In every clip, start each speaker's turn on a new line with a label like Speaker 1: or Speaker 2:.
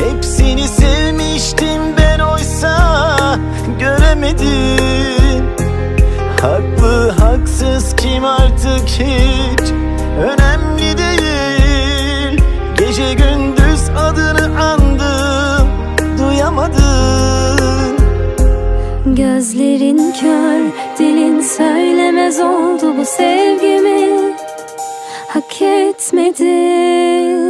Speaker 1: Hepsini sevmiştim ben oysa Göremedim. Haklı haksız kim artık hiç? Önemli değil. Gece gündüz adını andım Duyamadım.
Speaker 2: Gözlerin kör, dilin söylemez oldu bu sevgimi. Hak etmedin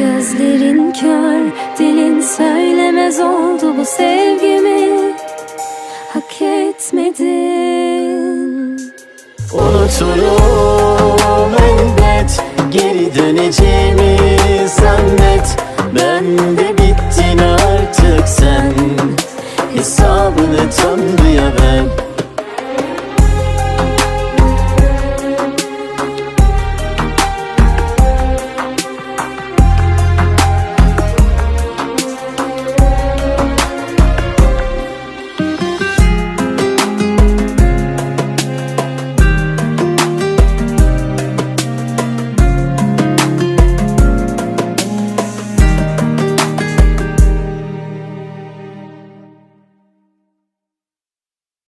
Speaker 2: Gözlerin kör, dilin söylemez oldu bu sevgimi. Hak etmedin.
Speaker 1: Unuturum